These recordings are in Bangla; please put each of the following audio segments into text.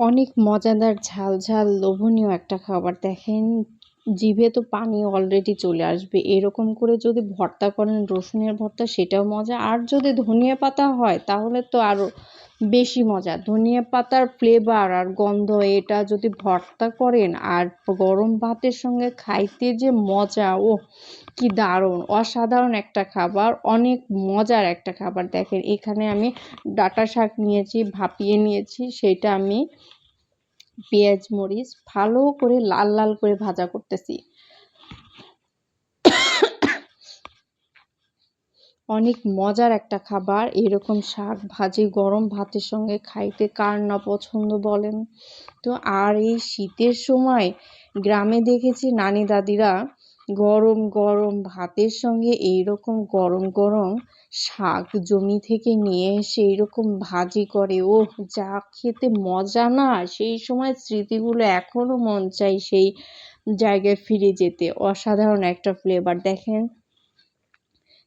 অনেক মজাদার, ঝাল ঝাল, লোভনীয় একটা খাবার। দেখেন, জিভে তো পানি অলরেডি চলে আসবে। এরকম করে যদি ভর্তা করেন, রসুনের ভর্তা, সেটাও মজা। আর যদি ধনিয়া পাতা হয়, তাহলে তো আরও বেশি মজা। ধনিয়া পাতার ফ্লেভার আর গন্ধ, এটা যদি ভর্তা করেন আর গরম ভাতের সঙ্গে খাইতে যে মজা ও কি দারুণ! অসাধারণ একটা খাবার, অনেক মজার একটা খাবার। দেখেন, এখানে আমি ডাটা শাক নিয়েছি, ভাপিয়ে নিয়েছি, সেটা আমি পেঁয়াজ, মরিচ ভালো করে লাল লাল করে ভাজা করতেছি। অনেক মজার একটা খাবার। এরকম শাক ভাজি, গরম ভাতের সঙ্গে খাইতে কার না পছন্দ বলেন? তো আর এই শীতের সময় গ্রামে দেখেছি নানি দাদিরা গরম গরম ভাতের সঙ্গে এইরকম গরম গরম শাক জমি থেকে নিয়ে এসে এইরকম ভাজি করে। ও যা খেতে মজা না! সেই সময় স্মৃতিগুলো এখনও মন চাই সেই জায়গায় ফিরে যেতে। অসাধারণ একটা ফ্লেভার দেখেন?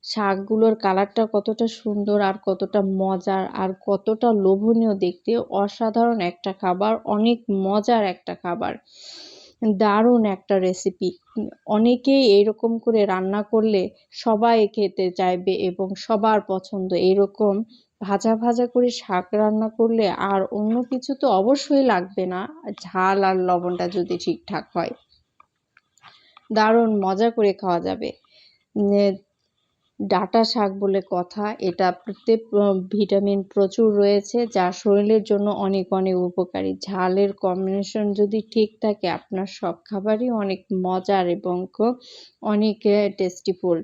শাকগুলোর কালারটা কতটা সুন্দর আর কতটা মজার আর কতটা লোভনীয় দেখতে। অসাধারণ একটা খাবার, অনেক মজার একটা খাবার। দারুণ একটা রেসিপি অনেকেই এরকম করে রান্না করলে সবাই খেতে চাইবে এবং সবার পছন্দ। এরকম ভাজা ভাজা করে শাক রান্না করলে আর অন্য কিছু তো অবশ্যই লাগবে না। ঝাল আর লবণটা যদি ঠিকঠাক হয়। দারুণ মজা করে খাওয়া যাবে। ডাটা শাক বলে কথা এটাতে ভিটামিন প্রচুর রয়েছে, যা শরীরের জন্য অনেক অনেক উপকারী। ঝালের কম্বিনেশন যদি ঠিক থাকে, আপনার সব খাবারই অনেক মজার এবং অনেক টেস্টিফুল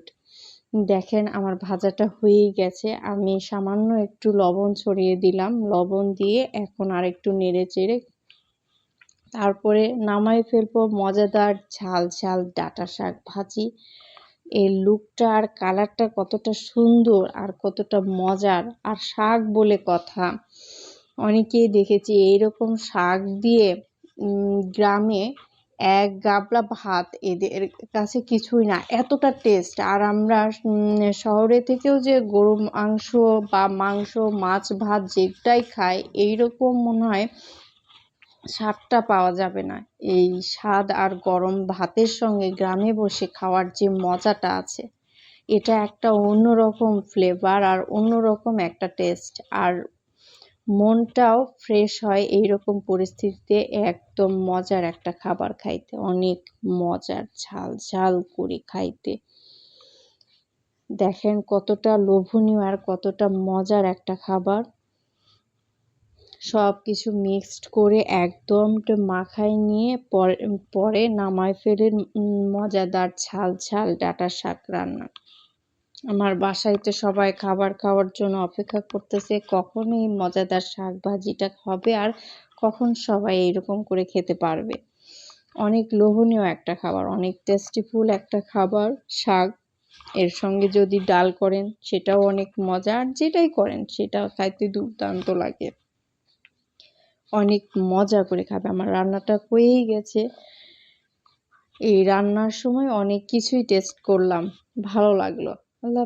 দেখেন, আমার ভাজাটা হয়েই গেছে। আমি সামান্য একটু লবণ ছড়িয়ে দিলাম। লবণ দিয়ে এখন আর একটু নেড়ে চেড়ে তারপরে নামাই ফেলব মজাদার ঝাল ঝাল ডাটা শাক ভাজি। এর লুকটা আর কালারটা কতটা সুন্দর আর কতটা মজার আর শাক বলে কথা। অনেকেই দেখেছি এইরকম শাক দিয়ে গ্রামে এক গাবলা ভাত এদের কাছে কিছুই না, এতটা টেস্ট আর আমরা শহরে থেকেও যে গরু মাংস বা মাংস, মাছ, ভাত যেটাই খাই, এইরকম মনে হয় স্বাদটা পাওয়া যাবে না। এই স্বাদ আর গরম ভাতের সঙ্গে গ্রামে বসে খাওয়ার যে মজাটা আছে, এটা একটা অন্যরকম ফ্লেভার আর অন্যরকম একটা টেস্ট আর মনটাও ফ্রেশ হয় এই রকম পরিস্থিতিতে একদম মজার একটা খাবার খাইতে, অনেক মজার ঝাল ঝাল করে খাইতে। দেখেন কতটা লোভনীয় আর কতটা মজার একটা খাবার। সব কিছু মিক্সড করে একদম মাখায় নিয়ে পরে পরে নামায় ফেলে মজাদার ঝাল ঝাল ডাটা শাক রান্না। আমার বাসায় তো সবাই খাবার খাওয়ার জন্য অপেক্ষা করতেছে, কখন এই মজাদার শাক ভাজিটা হবে আর কখন সবাই এরকম করে খেতে পারবে। অনেক লোভনীয় একটা খাবার, অনেক টেস্টিফুল একটা খাবার, শাক। এর সঙ্গে যদি ডাল করেন, সেটাও অনেক মজা, আর যেটাই করেন, সেটা খাইতে দুর্দান্ত লাগে। অনেক মজা করে খাবে। আমার রান্নাটা হয়েই গেছে। এই রান্নার সময় অনেক কিছুই টেস্ট করলাম। ভালো লাগল। আল্লাহ